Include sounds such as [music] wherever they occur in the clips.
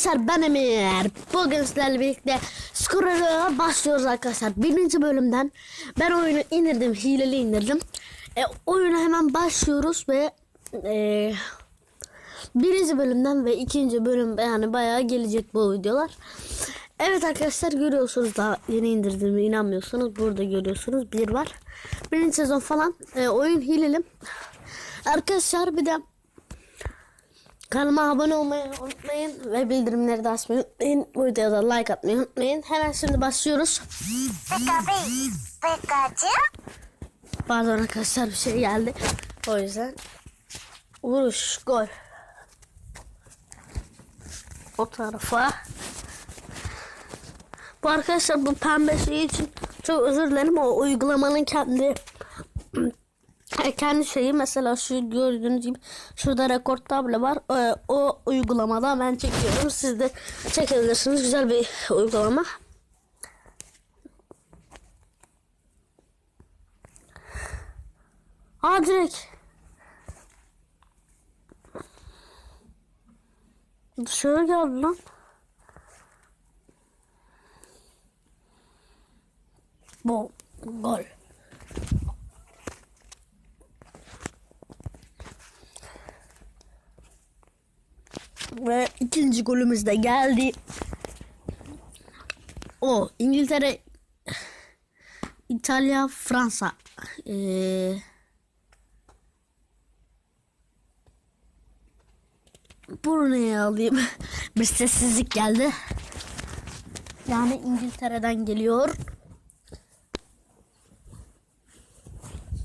Arkadaşlar ben Emir. Bugün sizlerle birlikte Scorer'a başlıyoruz arkadaşlar. Birinci bölümden ben oyunu indirdim. Hileli indirdim. E, oyuna hemen başlıyoruz ve e, birinci bölümden ve ikinci bölüm yani bayağı gelecek bu videolar. Evet arkadaşlar görüyorsunuz daha yeni indirdiğime inanmıyorsanız burada görüyorsunuz bir var. Birinci sezon falan e, oyun hileli. Arkadaşlar bir de Kanalıma abone olmayı unutmayın ve bildirimleri de açmayı unutmayın. Bu videoya da like atmayı unutmayın. Hemen şimdi başlıyoruz. Pardon arkadaşlar bir şey geldi. O yüzden vuruş gol. O tarafa. Bu arkadaşlar bu pembe şey için çok özür dilerim. O uygulamanın kendi kendi şeyi mesela şu gördüğünüz gibi şurada rekord tablo var. E, o uygulamada ben çekiyorum. Siz de çekebilirsiniz. Güzel bir uygulama. Aa direkt. Dışarı geldi lan. Bu gol. Ve ikinci golümüz de geldi. O İngiltere, İtalya, Fransa. Ee, Buraya alayım. [laughs] Bir sessizlik geldi. Yani İngiltere'den geliyor.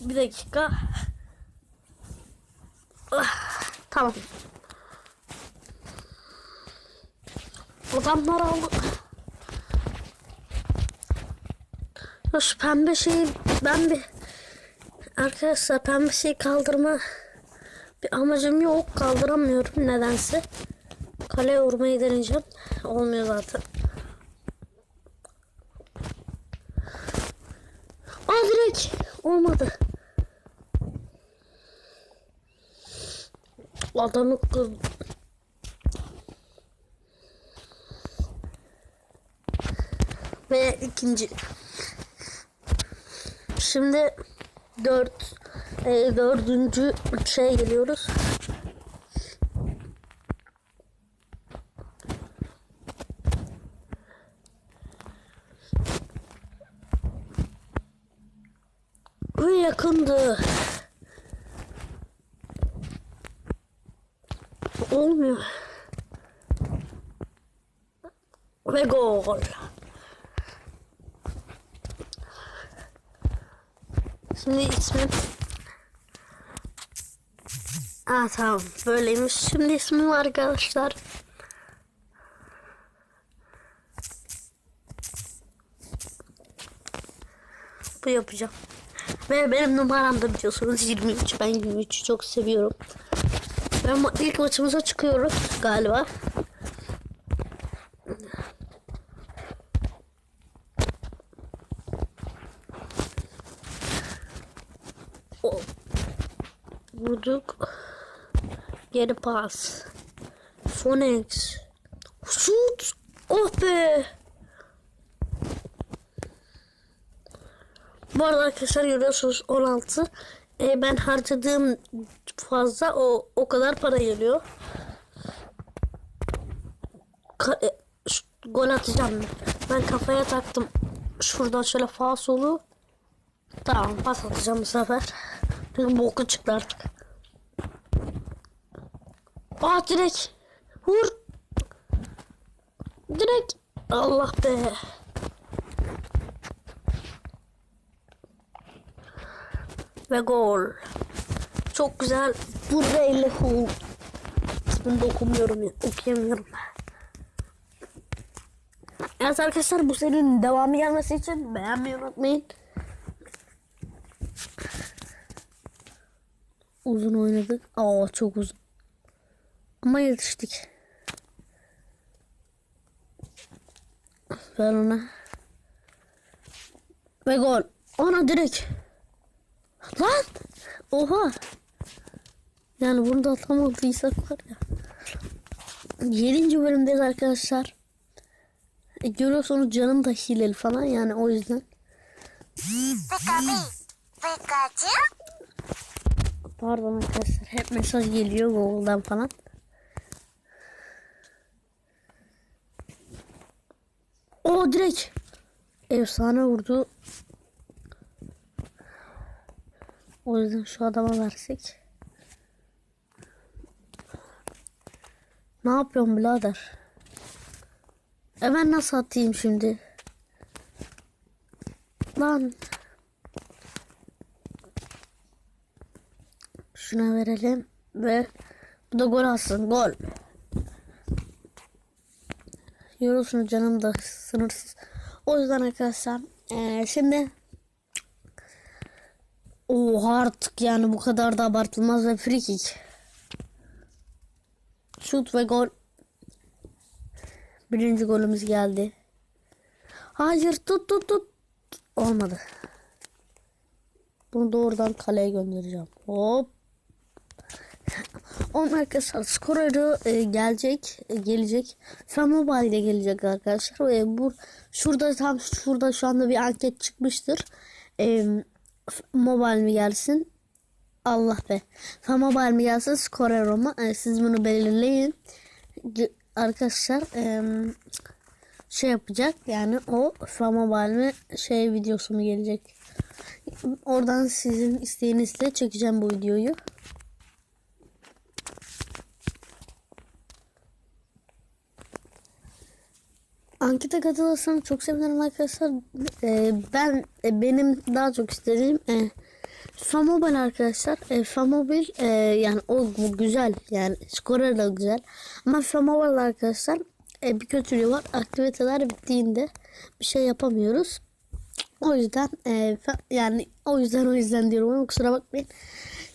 Bir dakika. Ah, tamam. Adamlar aldı. Şu pembe şeyi ben bir arkadaşlar pembe şeyi kaldırma bir amacım yok kaldıramıyorum nedense. Kaleye vurmayı deneyeceğim. Olmuyor zaten. Aa direkt olmadı. Adamı kız Ve ikinci. Şimdi dört e, dördüncü şey geliyoruz. Ve yakındı. Olmuyor. Ve gol. Şimdi ismim Aa tamam böyleymiş. Şimdi ismim arkadaşlar. Bu yapacağım. Ve benim numaram da biliyorsunuz 23. Ben 23'ü çok seviyorum. Ma- ilk maçımıza çıkıyoruz galiba. O. Vurduk. Geri pas. Phoenix. Şut. Oh be. Bu arada arkadaşlar görüyorsunuz 16. E, ben harcadığım fazla o o kadar para geliyor. Ka- e, gol atacağım ben. Ben kafaya taktım. Şuradan şöyle faal solu. Tamam pas atacağım bu sefer. Çünkü boku çıktı artık. Aa direkt. Vur. Direkt. Allah be. Ve gol. Çok güzel. Burada elle gol. İsmini de okumuyorum ya. Okuyamıyorum. Evet arkadaşlar bu serinin devamı gelmesi için beğenmeyi unutmayın. Uzun oynadık. Aa çok uzun. Ama yetiştik. Ver ona. Ve gol. Ona direkt. Lan. Oha. Yani bunu da atamadıysak var ya. 7. bölümdeyiz arkadaşlar. E, görüyorsunuz canım da hileli falan yani o yüzden. Pardon arkadaşlar hep mesaj geliyor Google'dan falan. O direkt efsane vurdu. O yüzden şu adama versek. Ne yapıyorsun birader? E nasıl atayım şimdi? Lan. Şuna verelim ve bu da gol alsın. Gol. Yorulsun canım da sınırsız. O yüzden arkadaşlar eee, şimdi Oha artık yani bu kadar da abartılmaz ve free kick. Şut ve gol. Birinci golümüz geldi. Hayır tut tut tut. Olmadı. Bunu doğrudan kaleye göndereceğim. Hop. Onun arkadaşlar skoreri e, gelecek, e, gelecek. Fan Mobile'de gelecek arkadaşlar. E, bu şurada tam şurada şu anda bir anket çıkmıştır. E, mobile mi gelsin? Allah be. Fan Mobile mi gelsin? Skorero mu? E, siz bunu belirleyin. Ge- Arkadaşlar e, şey yapacak yani o Fan Mobile mi şey videosu mu gelecek? Oradan sizin isteğinizle çekeceğim bu videoyu. Ankete katılırsanız çok sevinirim arkadaşlar. Ee, ben e, benim daha çok istediğim e, Famobil arkadaşlar. E, Famobil e, yani o bu güzel yani skorer da güzel. Ama Famobil arkadaşlar e, bir kötülüğü var. Aktiviteler bittiğinde bir şey yapamıyoruz. O yüzden e, yani o yüzden o yüzden diyorum ama kusura bakmayın.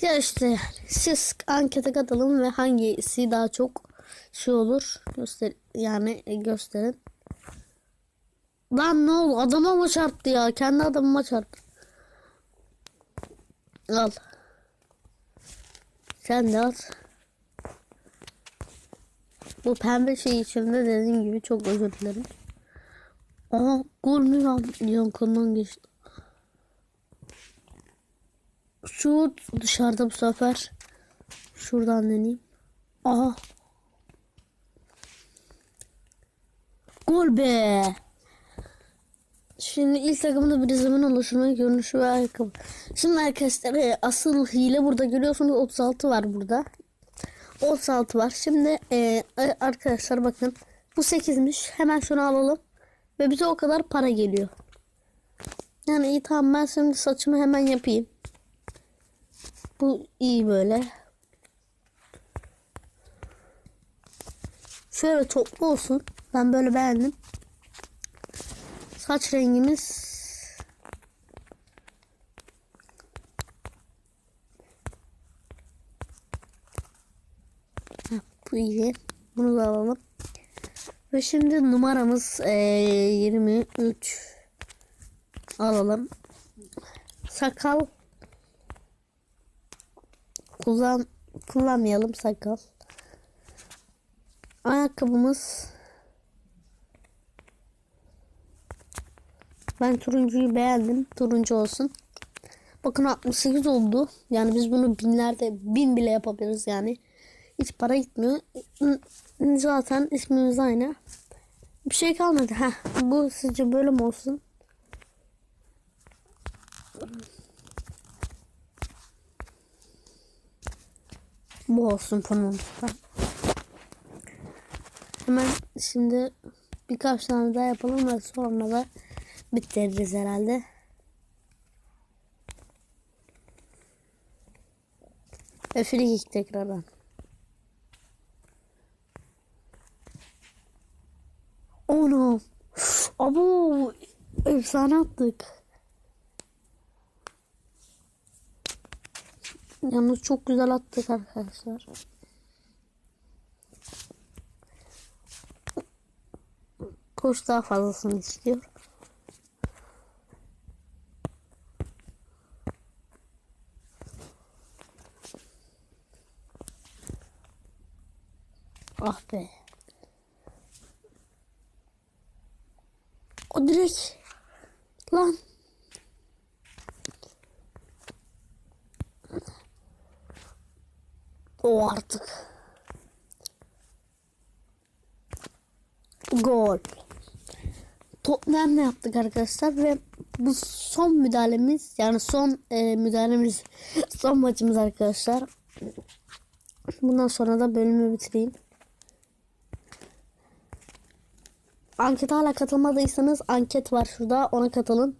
Ya işte yani siz ankete katılın ve hangisi daha çok şey olur göster yani gösterin. Lan ne oldu? Adama mı çarptı ya? Kendi adamıma çarptı. Al. Sen de at. Bu pembe şey içinde dediğim gibi çok özür dilerim. Aha gol mü lan? Yankandan geçti. Şu dışarıda bu sefer. Şuradan deneyeyim. Aha. Gol be. Şimdi ilk takımda bir zaman oluşturma görünüşü ve ayakkabı. Şimdi arkadaşlar e, asıl hile burada görüyorsunuz 36 var burada. 36 var. Şimdi e, arkadaşlar bakın bu 8'miş. Hemen şunu alalım. Ve bize o kadar para geliyor. Yani iyi tamam ben şimdi saçımı hemen yapayım. Bu iyi böyle. Şöyle toplu olsun. Ben böyle beğendim. Saç rengimiz bu iyi. Bunu da alalım. Ve şimdi numaramız eee, 23 alalım. Sakal kullan kullanmayalım sakal. Ayakkabımız Ben turuncuyu beğendim. Turuncu olsun. Bakın 68 oldu. Yani biz bunu binlerde bin bile yapabiliriz yani. Hiç para gitmiyor. Zaten ismimiz aynı. Bir şey kalmadı. Heh, bu sizce böyle mi olsun? Bu olsun tamam. Hemen şimdi birkaç tane daha yapalım ve sonra da bitiririz herhalde. Ve free kick tekrardan. Onu. Abo. Efsane attık. Yalnız çok güzel attık arkadaşlar. Koş daha fazlasını istiyor. Ah be. O direkt lan. O artık. Gol. Tottenham'la yaptık arkadaşlar ve bu son müdahalemiz yani son e, müdahalemiz [laughs] son maçımız arkadaşlar. Bundan sonra da bölümü bitireyim. Anket hala katılmadıysanız anket var şurada ona katılın.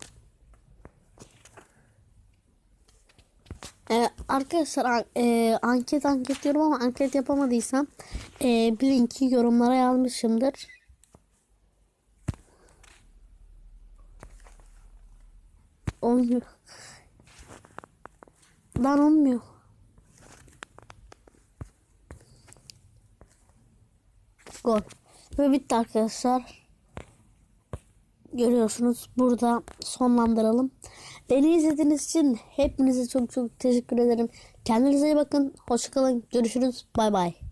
Ee, arkadaşlar e, anket anket diyorum ama anket yapamadıysam e, bir linki yorumlara yazmışımdır. Olmuyor. Lan olmuyor. Gol. Ve bitti arkadaşlar. Görüyorsunuz. Burada sonlandıralım. Beni izlediğiniz için hepinize çok çok teşekkür ederim. Kendinize iyi bakın. Hoşçakalın. Görüşürüz. Bay bay.